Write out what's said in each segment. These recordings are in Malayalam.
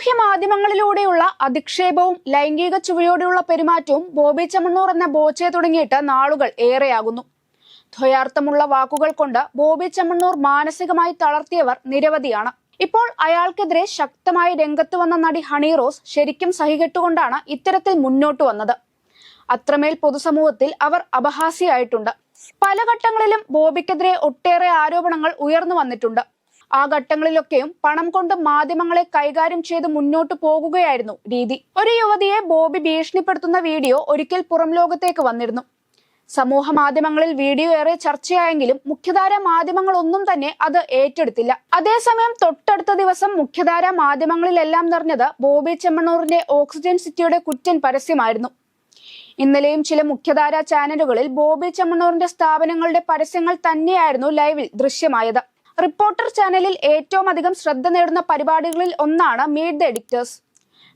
സാമൂഹ്യ മാധ്യമങ്ങളിലൂടെയുള്ള അധിക്ഷേപവും ലൈംഗിക ചുവയോടെയുള്ള പെരുമാറ്റവും ബോബി ചമ്മണ്ണൂർ എന്ന ബോച്ചയെ തുടങ്ങിയിട്ട് നാളുകൾ ഏറെയാകുന്നു. ദ്വയാർത്ഥമുള്ള വാക്കുകൾ കൊണ്ട് ബോബി ചമ്മണ്ണൂർ മാനസികമായി തളർത്തിയവർ നിരവധിയാണ്. ഇപ്പോൾ അയാൾക്കെതിരെ ശക്തമായി രംഗത്ത് വന്ന നടി ഹണി റോസ് ശരിക്കും സഹികെട്ടുകൊണ്ടാണ് ഇത്തരത്തിൽ മുന്നോട്ട് വന്നത്. അത്രമേൽ പൊതുസമൂഹത്തിൽ അവർ അപഹാസ്യായിട്ടുണ്ട് പല ഘട്ടങ്ങളിലും ബോബിക്കെതിരെ ഒട്ടേറെ ആരോപണങ്ങൾ ഉയർന്നു വന്നിട്ടുണ്ട്. ആ ഘട്ടങ്ങളിലൊക്കെയും പണം കൊണ്ട് മാധ്യമങ്ങളെ കൈകാര്യം ചെയ്ത് മുന്നോട്ട് പോകുകയായിരുന്നു രീതി. ഒരു യുവതിയെ ബോബി ഭീഷണിപ്പെടുത്തുന്ന വീഡിയോ ഒരിക്കൽ പുറം ലോകത്തേക്ക് വന്നിരുന്നു. സമൂഹ മാധ്യമങ്ങളിൽ വീഡിയോ ഏറെ ചർച്ചയായെങ്കിലും മുഖ്യധാര മാധ്യമങ്ങൾ ഒന്നും തന്നെ അത് ഏറ്റെടുത്തില്ല. അതേസമയം തൊട്ടടുത്ത ദിവസം മുഖ്യധാര മാധ്യമങ്ങളിലെല്ലാം നിറഞ്ഞത് ബോബി ചെമ്മണ്ണൂറിന്റെ ഓക്സിജൻ സിറ്റിയുടെ കുറ്റൻ പരസ്യമായിരുന്നു. ഇന്നലെയും ചില മുഖ്യധാര ചാനലുകളിൽ ബോബി ചെമ്മണ്ണൂറിന്റെ സ്ഥാപനങ്ങളുടെ പരസ്യങ്ങൾ തന്നെയായിരുന്നു ലൈവിൽ ദൃശ്യമായത്. റിപ്പോർട്ടർ ചാനലിൽ ഏറ്റവും അധികം ശ്രദ്ധ നേടുന്ന പരിപാടികളിൽ ഒന്നാണ് മീറ്റ് ദ എഡിക്ടേഴ്സ്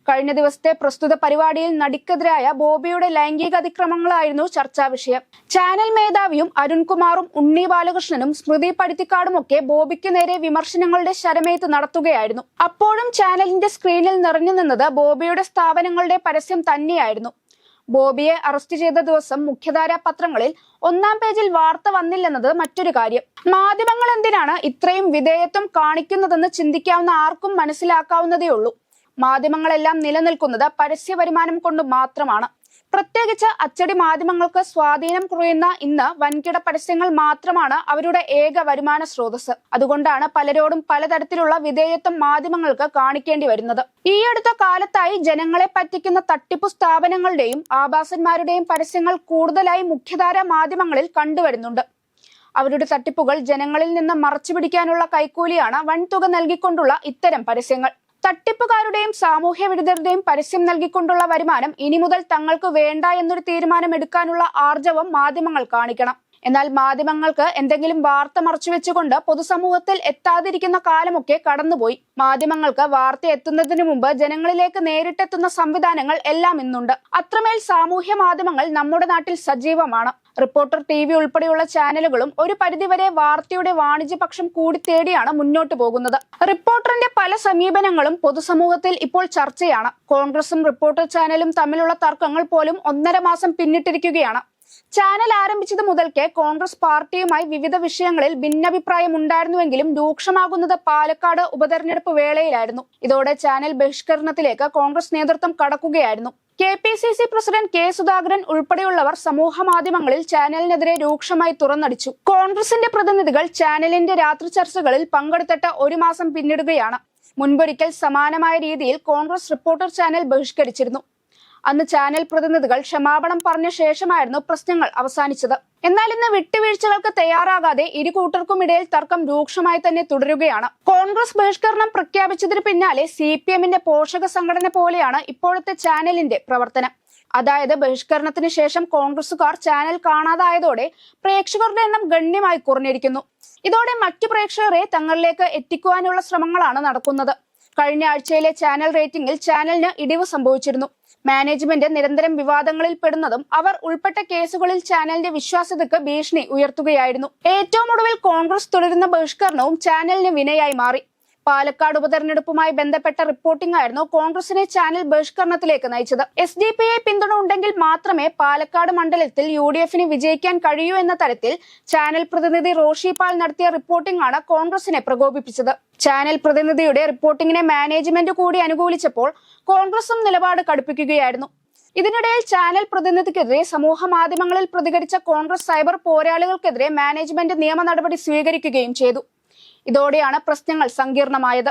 കഴിഞ്ഞ ദിവസത്തെ പ്രസ്തുത പരിപാടിയിൽ നടിക്കെതിരായ ബോബിയുടെ ലൈംഗിക അതിക്രമങ്ങളായിരുന്നു ചർച്ചാ വിഷയം. ചാനൽ മേധാവിയും അരുൺകുമാറും ഉണ്ണി ബാലകൃഷ്ണനും സ്മൃതി പടിത്തിക്കാടും ഒക്കെ ബോബിക്ക് നേരെ വിമർശനങ്ങളുടെ ശരമേത്ത് നടത്തുകയായിരുന്നു. അപ്പോഴും ചാനലിന്റെ സ്ക്രീനിൽ നിറഞ്ഞു നിന്നത് ബോബിയുടെ സ്ഥാപനങ്ങളുടെ പരസ്യം തന്നെയായിരുന്നു. ബോബിയെ അറസ്റ്റ് ചെയ്ത ദിവസം മുഖ്യധാരാ പത്രങ്ങളിൽ ഒന്നാം പേജിൽ വാർത്ത വന്നില്ലെന്നത് മറ്റൊരു കാര്യം. മാധ്യമങ്ങൾ എന്തിനാണ് ഇത്രയും വിധേയത്വം കാണിക്കുന്നതെന്ന് ചിന്തിക്കാവുന്ന ആർക്കും മനസ്സിലാക്കാവുന്നതേ ഉള്ളൂ മാധ്യമങ്ങളെല്ലാം നിലനിൽക്കുന്നത് പരസ്യ വരുമാനം കൊണ്ട് മാത്രമാണ്. പ്രത്യേകിച്ച് അച്ചടി മാധ്യമങ്ങൾക്ക് സ്വാധീനം കുറയുന്ന ഇന്ന് വൻകിട പരസ്യങ്ങൾ മാത്രമാണ് അവരുടെ ഏക വരുമാന സ്രോതസ് അതുകൊണ്ടാണ് പലരോടും പലതരത്തിലുള്ള വിധേയത്വം മാധ്യമങ്ങൾക്ക് കാണിക്കേണ്ടി വരുന്നത്. ഈ അടുത്ത കാലത്തായി ജനങ്ങളെ പറ്റിക്കുന്ന തട്ടിപ്പു സ്ഥാപനങ്ങളുടെയും ആഭാസന്മാരുടെയും പരസ്യങ്ങൾ കൂടുതലായി മുഖ്യധാര മാധ്യമങ്ങളിൽ കണ്ടുവരുന്നുണ്ട്. അവരുടെ തട്ടിപ്പുകൾ ജനങ്ങളിൽ നിന്ന് മറച്ചുപിടിക്കാനുള്ള കൈക്കൂലിയാണ് വൻതുക നൽകിക്കൊണ്ടുള്ള ഇത്തരം പരസ്യങ്ങൾ. തട്ടിപ്പുകാരുടെയും സാമൂഹ്യ വിരുദ്ധരുടെയും പരസ്യം നൽകിക്കൊണ്ടുള്ള വരുമാനം ഇനി മുതൽ തങ്ങൾക്ക് വേണ്ട എന്നൊരു തീരുമാനം എടുക്കാനുള്ള ആർജവം മാധ്യമങ്ങൾ കാണിക്കണം. എന്നാൽ മാധ്യമങ്ങൾക്ക് എന്തെങ്കിലും വാർത്ത മറച്ചുവെച്ചുകൊണ്ട് പൊതുസമൂഹത്തിൽ എത്താതിരിക്കുന്ന കാലമൊക്കെ കടന്നുപോയി. മാധ്യമങ്ങൾക്ക് വാർത്ത എത്തുന്നതിന് മുമ്പ് ജനങ്ങളിലേക്ക് നേരിട്ടെത്തുന്ന സംവിധാനങ്ങൾ എല്ലാം ഇന്നുണ്ട്. അത്രമേൽ സാമൂഹ്യ മാധ്യമങ്ങൾ നമ്മുടെ നാട്ടിൽ സജീവമാണ്. റിപ്പോർട്ടർ ടി വി ഉൾപ്പെടെയുള്ള ചാനലുകളും ഒരു പരിധിവരെ വാർത്തയുടെ വാണിജ്യപക്ഷം കൂടി തേടിയാണ് മുന്നോട്ട് പോകുന്നത്. റിപ്പോർട്ടറിന്റെ പല സമീപനങ്ങളും പൊതുസമൂഹത്തിൽ ഇപ്പോൾ ചർച്ചയാണ്. കോൺഗ്രസും റിപ്പോർട്ടർ ചാനലും തമ്മിലുള്ള തർക്കങ്ങൾ പോലും ഒന്നര മാസം പിന്നിട്ടിരിക്കുകയാണ്. ചാനൽ ആരംഭിച്ചത് മുതൽക്കേ കോൺഗ്രസ് പാർട്ടിയുമായി വിവിധ വിഷയങ്ങളിൽ ഭിന്നഭിപ്രായം ഉണ്ടായിരുന്നുവെങ്കിലും രൂക്ഷമാകുന്നത് പാലക്കാട് ഉപതെരഞ്ഞെടുപ്പ് വേളയിലായിരുന്നു. ഇതോടെ ചാനൽ ബഹിഷ്കരണത്തിലേക്ക് കോൺഗ്രസ് നേതൃത്വം കടക്കുകയായിരുന്നു. K P C C president K Sudhakaran ഉൾപ്പെടെയുള്ളവർ സമൂഹ മാധ്യമങ്ങളിൽ ചാനലിനെതിരെ രൂക്ഷമായി തുറന്നടിച്ചു. കോൺഗ്രസിന്റെ പ്രതിനിധികൾ ചാനലിന്റെ രാത്രി ചർച്ചകളിൽ പങ്കെടുത്തിട്ട് ഒരു മാസം പിന്നിടുകയാണ്. മുൻപൊരിക്കൽ സമാനമായ രീതിയിൽ കോൺഗ്രസ് റിപ്പോർട്ടർ ചാനൽ ബഹിഷ്കരിച്ചിരുന്നു. അന്ന് ചാനൽ പ്രതിനിധികൾ ക്ഷമാപണം പറഞ്ഞ ശേഷമായിരുന്നു പ്രശ്നങ്ങൾ അവസാനിച്ചത്. എന്നാൽ ഇന്ന് വിട്ടുവീഴ്ചകൾക്ക് തയ്യാറാകാതെ ഇരു കൂട്ടർക്കും ഇടയിൽ തർക്കം രൂക്ഷമായി തന്നെ തുടരുകയാണ്. കോൺഗ്രസ് ബഹിഷ്കരണം പ്രഖ്യാപിച്ചതിന് പിന്നാലെ സി പി എമ്മിന്റെ പോഷക സംഘടന പോലെയാണ് ഇപ്പോഴത്തെ ചാനലിന്റെ പ്രവർത്തനം. അതായത് ബഹിഷ്കരണത്തിന് ശേഷം കോൺഗ്രസുകാർ ചാനൽ കാണാതായതോടെ പ്രേക്ഷകരുടെ എണ്ണം ഗണ്യമായി കുറഞ്ഞിരിക്കുന്നു. ഇതോടെ മറ്റു പ്രേക്ഷകരെ തങ്ങളിലേക്ക് എത്തിക്കുവാനുള്ള ശ്രമങ്ങളാണ് നടക്കുന്നത്. കഴിഞ്ഞ ആഴ്ചയിലെ ചാനൽ റേറ്റിംഗിൽ ചാനലിന് ഇടിവ് സംഭവിച്ചിരുന്നു. മാനേജ്മെന്റ് നിരന്തരം വിവാദങ്ങളിൽ പെടുന്നതും അവർ ഉൾപ്പെട്ട കേസുകളിൽ ചാനലിന്റെ വിശ്വാസ്യതയ്ക്ക് ഭീഷണി ഉയർത്തുകയായിരുന്നു. ഏറ്റവും ഒടുവിൽ കോൺഗ്രസ് തുടരുന്ന ബഹിഷ്കരണവും ചാനലിന് വിനയായി മാറി. പാലക്കാട് ഉപതെരഞ്ഞെടുപ്പുമായി ബന്ധപ്പെട്ട റിപ്പോർട്ടിംഗ് ആയിരുന്നു കോൺഗ്രസിനെ ചാനൽ ബഹിഷ്കരണത്തിലേക്ക് നയിച്ചത്. എസ് ഡി പി ഐ പിന്തുണ ഉണ്ടെങ്കിൽ മാത്രമേ പാലക്കാട് മണ്ഡലത്തിൽ യു ഡി എഫിന് വിജയിക്കാൻ കഴിയൂ എന്ന തരത്തിൽ ചാനൽ പ്രതിനിധി റോഷി പാൽ നടത്തിയ റിപ്പോർട്ടിംഗ് ആണ് കോൺഗ്രസിനെ പ്രകോപിപ്പിച്ചത്. ചാനൽ പ്രതിനിധിയുടെ റിപ്പോർട്ടിംഗിനെ മാനേജ്മെന്റ് കൂടി അനുകൂലിച്ചപ്പോൾ കോൺഗ്രസും നിലപാട് കടുപ്പിക്കുകയായിരുന്നു. ഇതിനിടയിൽ ചാനൽ പ്രതിനിധിക്കെതിരെ സമൂഹ മാധ്യമങ്ങളിൽ പ്രതികരിച്ച കോൺഗ്രസ് സൈബർ പോരാളികൾക്കെതിരെ മാനേജ്മെന്റ് നിയമ നടപടി സ്വീകരിക്കുകയും ചെയ്തു. ഇതോടെയാണ് പ്രശ്നങ്ങൾ സങ്കീർണമായത്